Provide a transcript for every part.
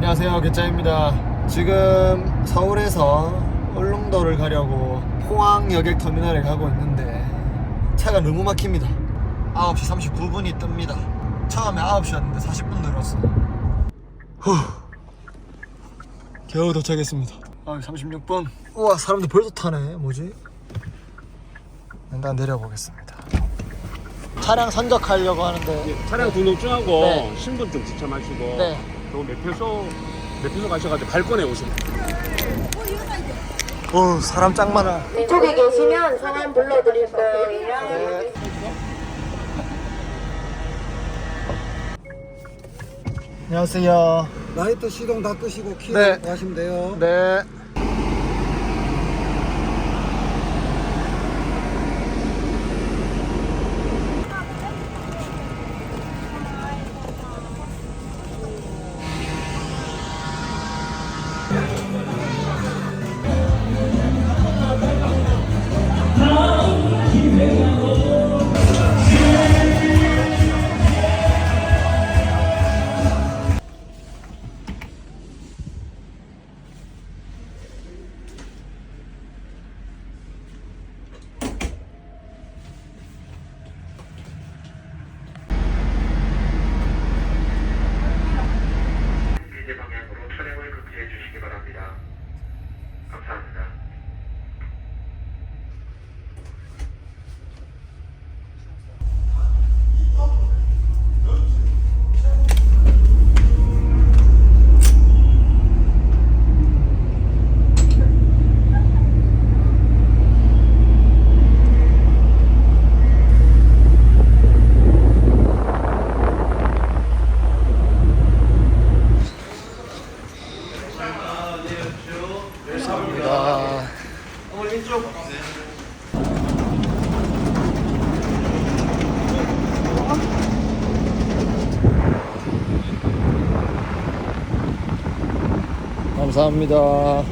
안녕하세요 개짜입니다. 지금 서울에서 울릉도를 가려고 포항 여객 터미널에 가고 있는데 차가 너무 막힙니다. 9시 39분이 뜹니다. 처음에 9시였는데 40분 늘었어. 후. 겨우 도착했습니다. 9시 36분. 우와 사람들 벌써 타네. 뭐지? 일단 내려보겠습니다. 차량 선적하려고 하는데. 차량 등록증하고 네. 신분증 지참하시고. 네. 또 매표소 매표소 가셔가지고 발권해 오시면 어 사람 짱 많아 이쪽에 계시면 성함 불러드릴 거예요. 네. 안녕하세요. 라이트 시동 다 끄시고 키 네. 하시면 돼요. 네. 감사합니다.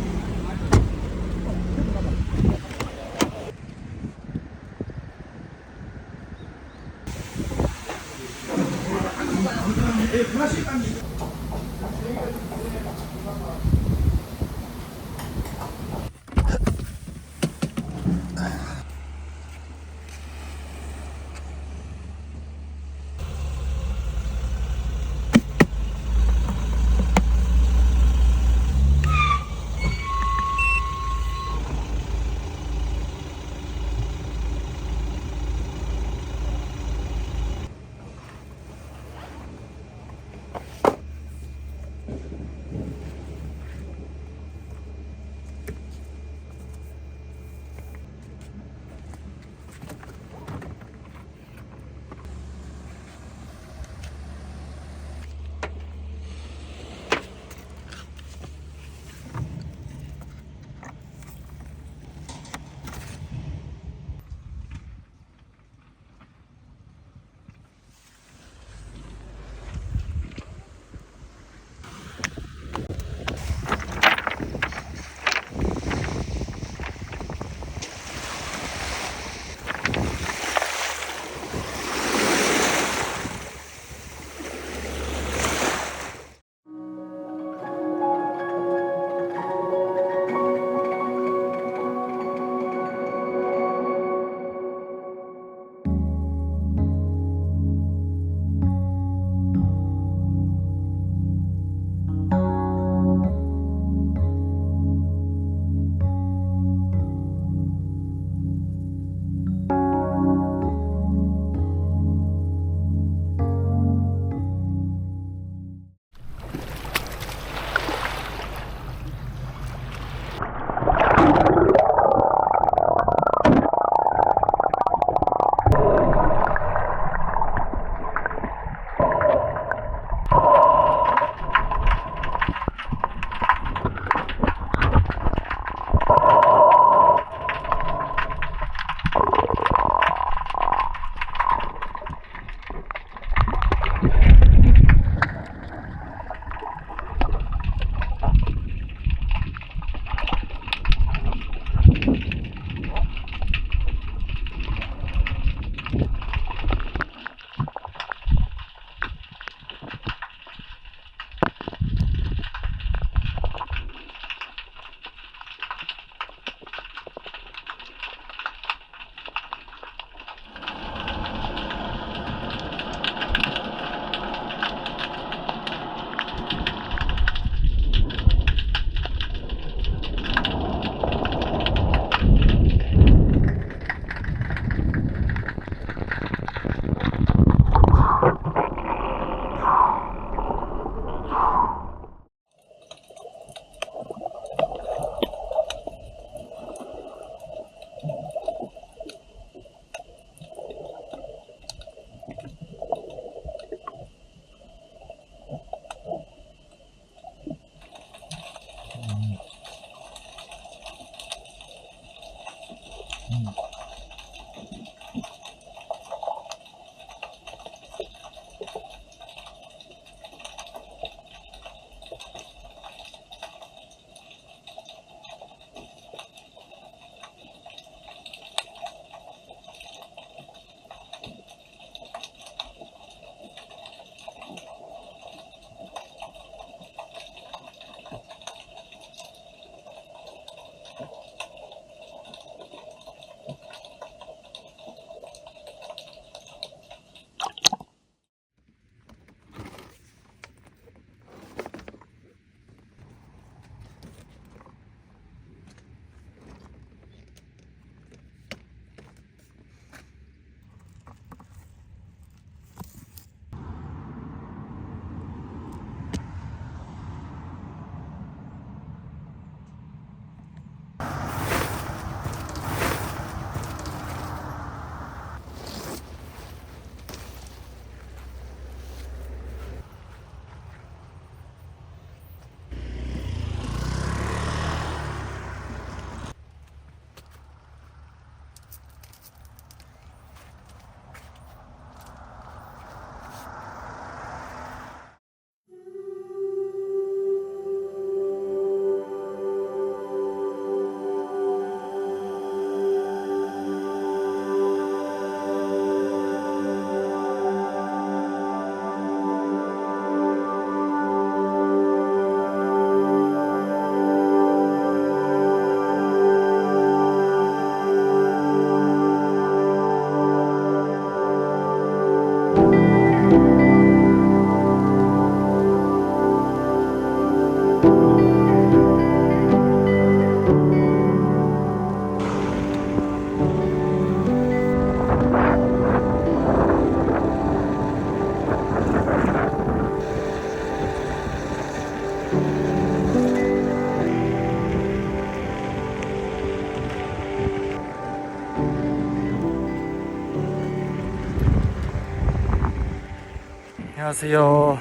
안녕하세요.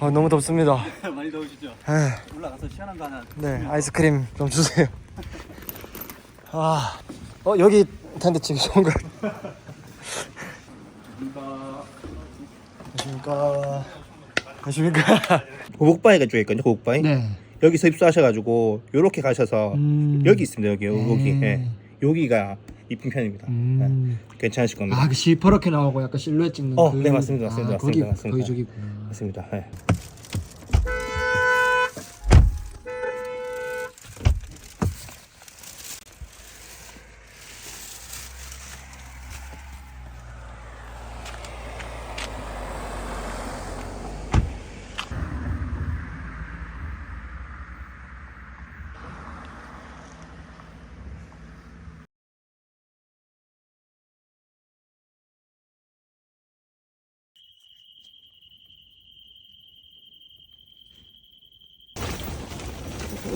아, 너무 덥습니다. 많이 더우시죠? 에, 올라가서 시원한 거 하나. 네, 아이스크림 좀 주세요. 아, 어 여기 텐트 치기 좋은 거. 안녕하십니까. 안녕하십니까. 고복바위가 쭉 있거든요. 고복바위. 네. 여기서 입수하셔가지고 요렇게 가셔서 음. 여기 있습니다. 여기 여기 음. 예. 여기가 이쁜 편입니다. 음. 예. 괜찮으실 겁니다. 아, 그 시퍼렇게 나오고 약간 실루엣 찍는 어, 그... 네, 맞습니다. 맞습니다. 아, 거기, 맞습니다. 거기 맞습니다. 저기구나. 맞습니다. 예.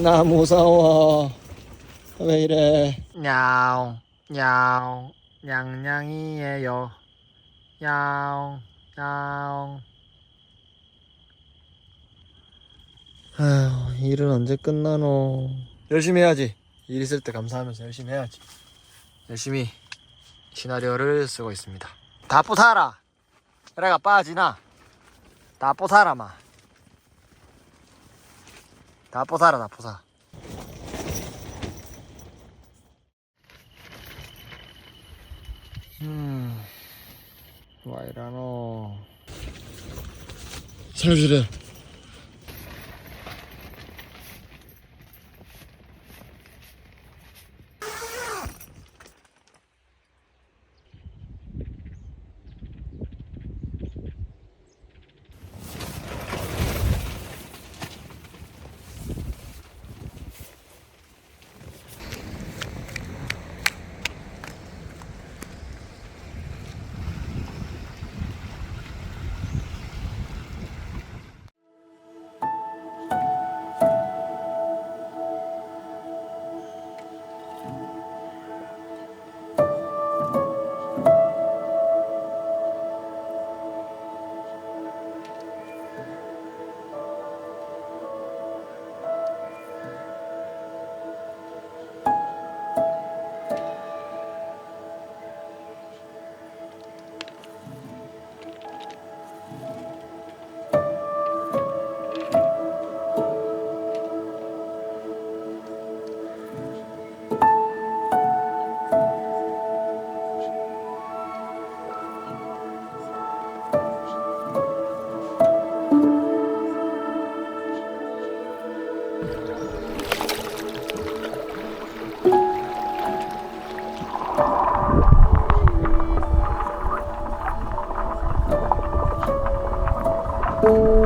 나 무서워. 왜 이래? 야옹, 야옹, 냥냥이에요. 야옹, 야옹. 아휴, 일은 언제 끝나노? 열심히 해야지. 일 있을 때 감사하면서 열심히 해야지. 열심히 시나리오를 쓰고 있습니다. 다 부사라. 그래가 빠지나. 다 부사라 마. 다 부사라 다 부사. 음, 와 이러노. 살려주래. 음.